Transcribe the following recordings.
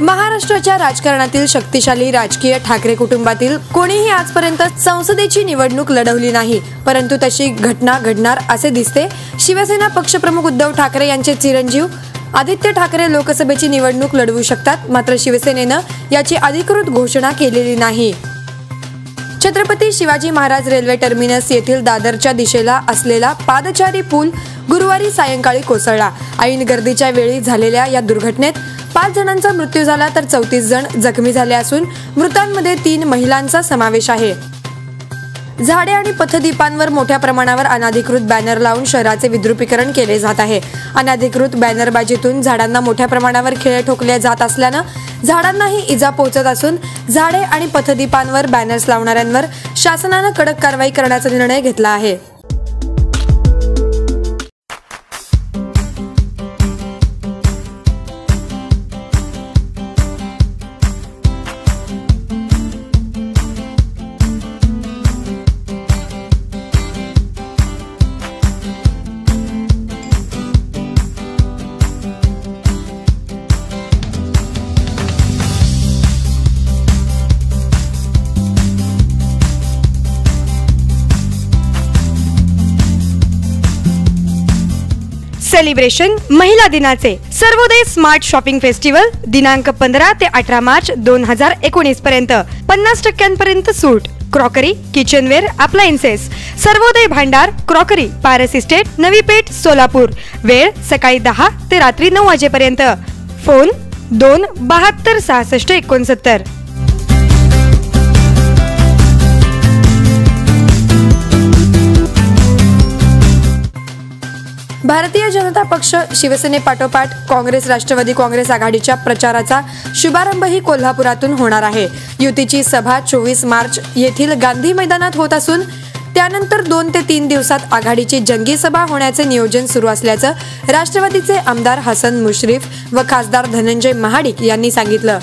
महाराष्ट्राच्या राजकारणातील शक्तिशाली राजकीय ठाकरे कुटुंबातील कोणीही आजपर्यंत संसदेची निवडणूक लढवली नाही. परंतु तशी घटना घडणार असे दिसते. शिवसेना पक्षप्रमुख उद्धव ठाकरे यांचे चिरंजीव आदित्य ठाकरे लोकसभेची निवडणूक लढवू शकतात मात्र शिवसेनेनं याची अधिकृत घोषणा केलेली नाही. छत्रपती शिवाजी महाराज रेल्वे टर्मिनस येथील दादरच्या दिशेला असलेला पादचारी पूल गुरुवारी सायंकाळी कोसळला. ऐन गर्दीच्या वेळी झालेल्या या दुर्घटनेत पाच जणांचा मृत्यू झाला तर चौतीस जण जखमी झाले असून मृतांमध्ये तीन महिलांचा समावेश आहे. झाडे आणि पथदीपांवर मोठ्या प्रमाणावर अनाधिकृत बॅनर लावून शहराचे विद्रुपीकरण केले जात आहे. अनाधिकृत बॅनरबाजीतून झाडांना मोठ्या प्रमाणावर खिळे ठोकले जात असल्यानं झाडांनाही इजा पोहोचत असून झाडे आणि पथदीपांवर बॅनर्स लावणाऱ्यांवर शासनानं कडक कारवाई करण्याचा निर्णय घेतला आहे. सेलिब्रेशन महिला दिनाचे सर्वोदय स्मार्ट शॉपिंग फेस्टिवल दिनांक पंधरा ते अठरा मार्च दोन हजार एकोणीस पर्यंत. पन्नास टक्क्यांपर्यंत सूट क्रॉकरी किचनवेअर अप्लायन्सेस सर्वोदय भांडार क्रॉकरी पारस इस्टेट नवी पेठ सोलापूर. वेळ सकाळी दहा ते रात्री नऊ वाजेपर्यंत. फोन दोन बहात्तर सहासष्ट एकोणसत्तर. भारतीय जनता पक्ष शिवसेनेपाठोपाठ काँग्रेस राष्ट्रवादी काँग्रेस आघाडीच्या प्रचाराचा शुभारंभही कोल्हापुरातून होणार आहे. युतीची सभा चोवीस मार्च येथील गांधी मैदानात होत असून त्यानंतर दोन ते तीन दिवसात आघाडीची जंगी सभा होण्याचे नियोजन सुरू असल्याचं राष्ट्रवादीचे आमदार हसन मुश्रीफ व खासदार धनंजय महाडिक यांनी सांगितलं.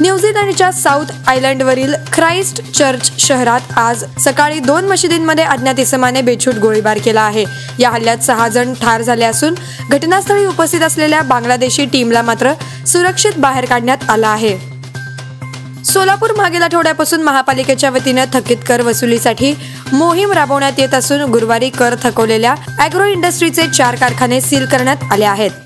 न्यूझीलंडच्या साऊथ आयलंडवरील ख्राईस्ट चर्च शहरात आज सकाळी दोन मशिदींमध्ये अज्ञात इसमाने बेछूट गोळीबार केला आहे. या हल्ल्यात सहा जण ठार झाले असून घटनास्थळी उपस्थित असलेल्या बांगलादेशी टीमला मात्र सुरक्षित बाहेर काढण्यात आला आहे. सोलापूर मागील आठवड्यापासून महापालिकेच्या वतीनं थकीत कर वसुलीसाठी मोहीम राबवण्यात येत असून गुरुवारी कर थकवलेल्या अॅग्रो इंडस्ट्रीचे चार कारखाने सील करण्यात आले आहेत.